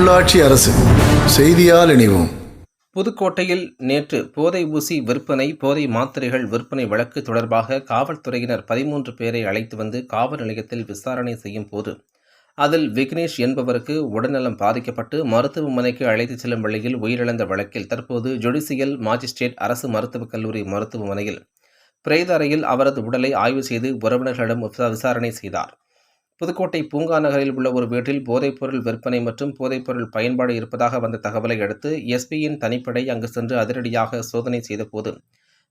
உள்ளாட்சி அரசு செய்தியால் இணைவோம். புதுக்கோட்டையில் நேற்று போதை ஊசி விற்பனை போதை மாத்திரைகள் விற்பனை வழக்கு தொடர்பாக காவல்துறையினர் பதிமூன்று பேரை அழைத்து வந்து காவல் நிலையத்தில் விசாரணை செய்யும் போது அதில் விக்னேஷ் என்பவருக்கு உடல்நலம் பாதிக்கப்பட்டு மருத்துவமனைக்கு அழைத்துச் செல்லும் வழியில் உயிரிழந்த வழக்கில் தற்போது ஜுடிசியல் மாஜிஸ்ட்ரேட் அரசு மருத்துவக் கல்லூரி மருத்துவமனையில் பிரேத அறையில் அவரது உடலை ஆய்வு செய்து உறவினர்களிடம் விசாரணை செய்தார். புதுக்கோட்டை பூங்கா நகரில் உள்ள ஒரு வீட்டில் போதைப்பொருள் விற்பனை மற்றும் போதைப்பொருள் பயன்பாடு இருப்பதாக வந்த தகவலை அடுத்து எஸ்பியின் தனிப்படை அங்கு சென்று அதிரடியாக சோதனை செய்தபோது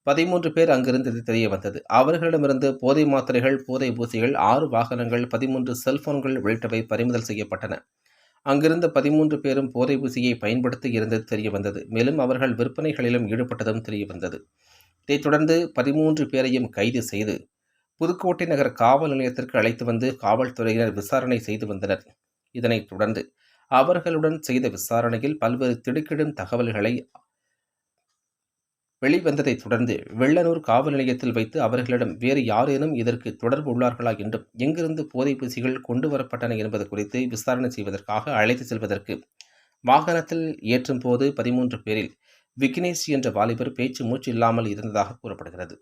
பதிமூன்று பேர் அங்கிருந்தது தெரிய வந்தது. அவர்களிடமிருந்து போதை மாத்திரைகள் போதை பூசிகள் ஆறு வாகனங்கள் பதிமூன்று செல்போன்கள் உள்ளிட்டவை பறிமுதல் செய்யப்பட்டன. அங்கிருந்த பதிமூன்று பேரும் போதை ஊசியை பயன்படுத்தி இருந்தது தெரிய வந்தது. மேலும் அவர்கள் விற்பனைகளிலும் ஈடுபட்டதும் தெரிய வந்தது. இதைத் தொடர்ந்து பதிமூன்று பேரையும் கைது செய்து புதுக்கோட்டை நகர் காவல் நிலையத்திற்கு அழைத்து வந்து காவல்துறையினர் விசாரணை செய்து வந்தனர். இதனைத் தொடர்ந்து அவர்களுடன் செய்த விசாரணையில் பல்வேறு திடுக்கிடும் தகவல்களை வெளிவந்ததைத் தொடர்ந்து வெள்ளனூர் காவல் நிலையத்தில் வைத்து அவர்களிடம் வேறு யாரேனும் இதற்கு தொடர்பு உள்ளார்களா என்றும் எங்கிருந்து போதைப் பூசிகள் கொண்டு வரப்பட்டன என்பது குறித்து விசாரணை செய்வதற்காக அழைத்து செல்வதற்கு வாகனத்தில் ஏற்றும் போது பதிமூன்று பேரில் விக்னேஷ் என்ற வாலிபர் பேச்சு மூச்சு இல்லாமல் இருந்ததாக கூறப்படுகிறது.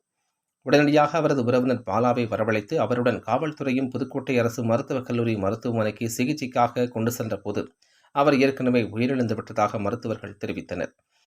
உடனடியாக அவரது உறவினர் பாலாவை வரவழைத்து அவருடன் காவல்துறையும் புதுக்கோட்டை அரசு மருத்துவக் கல்லூரி மருத்துவமனைக்கு சிகிச்சைக்காக கொண்டு சென்றபோது அவர் ஏற்கனவே உயிரிழந்து விட்டதாக மருத்துவர்கள் தெரிவித்தனர்.